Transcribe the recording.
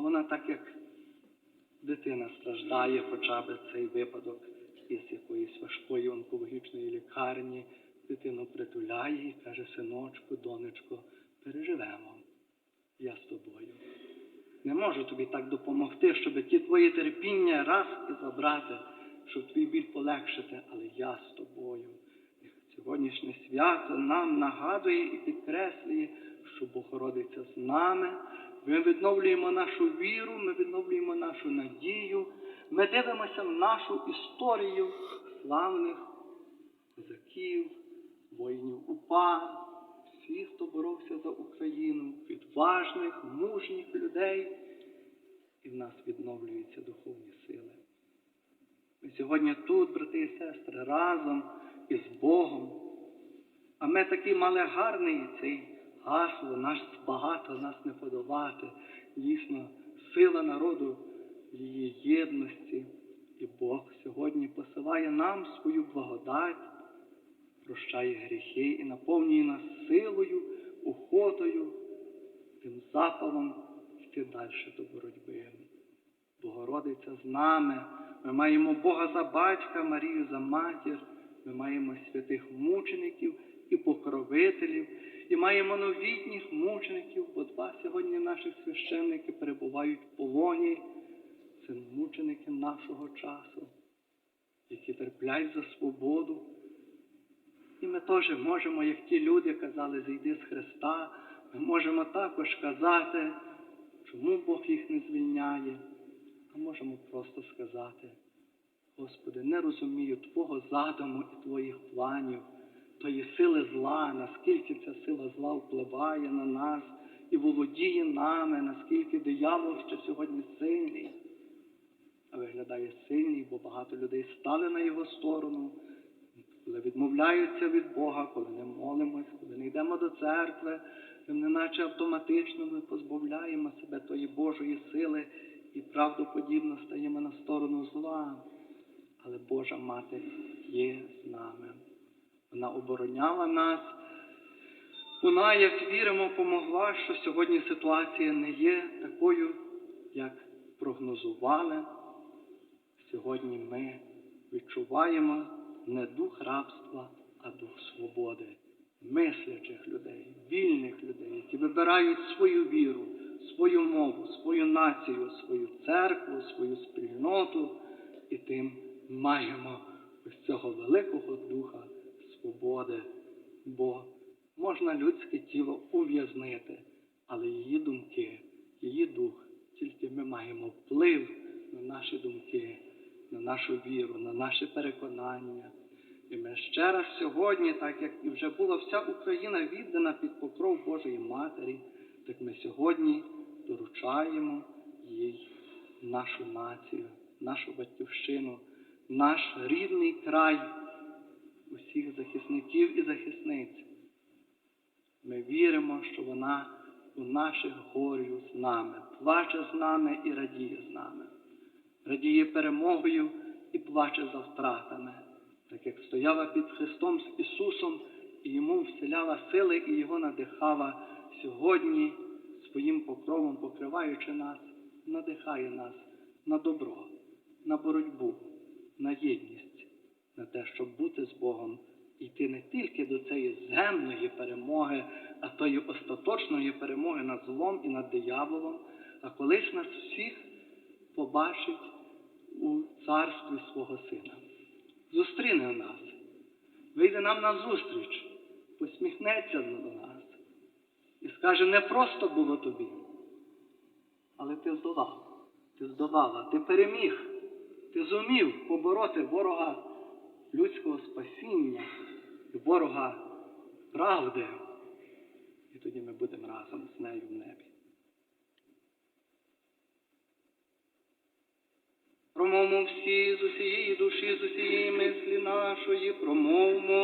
Вона так, як дитина страждає, хоча б цей випадок із якоїсь важкої онкологічної лікарні, дитину притуляє і каже, синочку, донечко, переживемо. Я з тобою. Не можу тобі так допомогти, щоб ті твої терпіння раз і забрати, щоб твій біль полегшити, але я з тобою. Сьогоднішнє свято нам нагадує і підкреслює, що Богородиця з нами. Ми відновлюємо нашу віру, ми відновлюємо нашу надію, ми дивимося в нашу історію славних козаків, воїнів УПА, всіх, хто боровся за Україну, відважних, мужніх людей, і в нас відновлюються духовні сили. Ми сьогодні тут, брати і сестри, разом із Богом. А ми такий мали гарний цей гасло, нас багато, нас не подолати. Дійсно, сила народу в її єдності. І Бог сьогодні посилає нам свою благодать, прощає гріхи і наповнює нас силою, охотою, тим запалом йти далі до боротьби. Богородиця з нами. Ми маємо Бога за батька, Марію за матір, ми маємо святих мучеників і покровителів, і маємо новітніх мучеників, бо два сьогодні наших священники перебувають в полоні. Це мученики нашого часу, які терплять за свободу. І ми теж можемо, як ті люди казали, зійди з Христа, ми можемо також казати, чому Бог їх не звільняє. А можемо просто сказати, Господи, не розумію Твого задуму і Твоїх планів, Тої сили зла, наскільки ця сила зла впливає на нас і володіє нами, наскільки диявол ще сьогодні сильний, а виглядає сильний, бо багато людей стали на його сторону, коли відмовляються від Бога, коли не молимось, коли не йдемо до церкви, неначе автоматично ми позбавляємо себе тої Божої сили і правдоподібно стаємо на сторону зла. Але Божа Мати є з нами. Вона обороняла нас. Вона, як віримо, помогла, що сьогодні ситуація не є такою, як прогнозували. Сьогодні ми відчуваємо не дух рабства, а дух свободи, мислячих людей, вільних людей, які вибирають свою віру, свою мову, свою націю, свою церкву, свою спільноту, і тим маємо ось цього великого духа свободи, бо можна людське тіло ув'язнити, але її думки, її дух, тільки ми маємо вплив на наші думки, на нашу віру, на наше переконання. І ми ще раз сьогодні, так як і вже була вся Україна віддана під покров Божої Матері, так ми сьогодні доручаємо їй нашу націю, нашу батьківщину, наш рідний край усіх захисників і захисниць. Ми віримо, що вона у наших горю з нами, плаче з нами і радіє з нами, радіє перемогою і плаче за втратами, так як стояла під Христом з Ісусом і йому вселяла сили і Його надихала. Сьогодні своїм покровом, покриваючи нас, надихає нас на добро, на боротьбу, на єдність, те, щоб бути з Богом йти не тільки до цієї земної перемоги, а тої остаточної перемоги над злом і над дияволом, а колись нас всіх побачить у царстві свого Сина. Зустріне нас, вийде нам на зустріч, посміхнеться до нас. І скаже, не просто було тобі, але ти здолав, ти здолала, ти переміг, ти зумів побороти ворога людського спасіння і ворога правди. І тоді ми будемо разом з нею в небі. Промовмо всі з усієї душі, з усієї мислі нашої, промовмо.